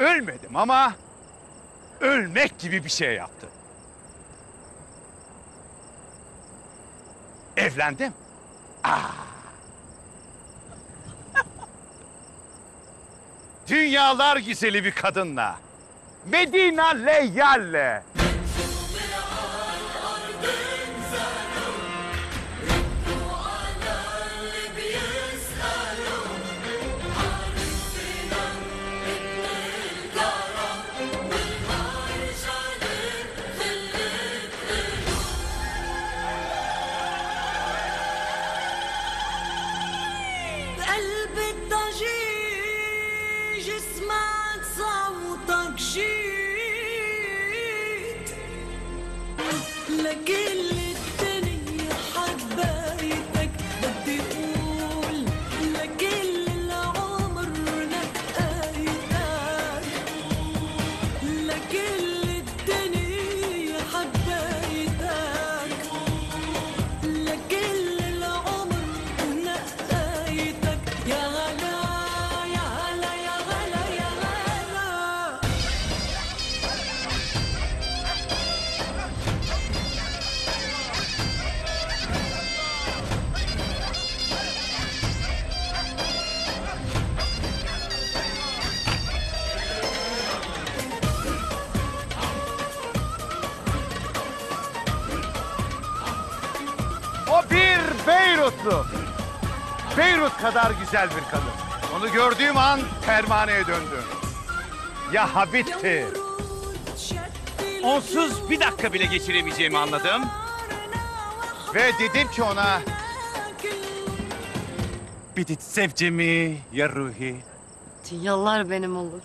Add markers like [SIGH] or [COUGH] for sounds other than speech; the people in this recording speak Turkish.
Ölmedim ama ölmek gibi bir şey yaptım. Evlendim. Ah. [LAUGHS] Dünyalar güzeli bir kadınla. Medina Leyyal'le. بجسمك صوتك جيت لكن O bir Beyrutlu. Beyrut kadar güzel bir kadın. Onu gördüğüm an pervaneye döndüm. Ya habitti. Onsuz bir dakika bile geçiremeyeceğimi anladım. Ve dedim ki ona... Bidit sevcimi ya ruhi. Yallar benim olur.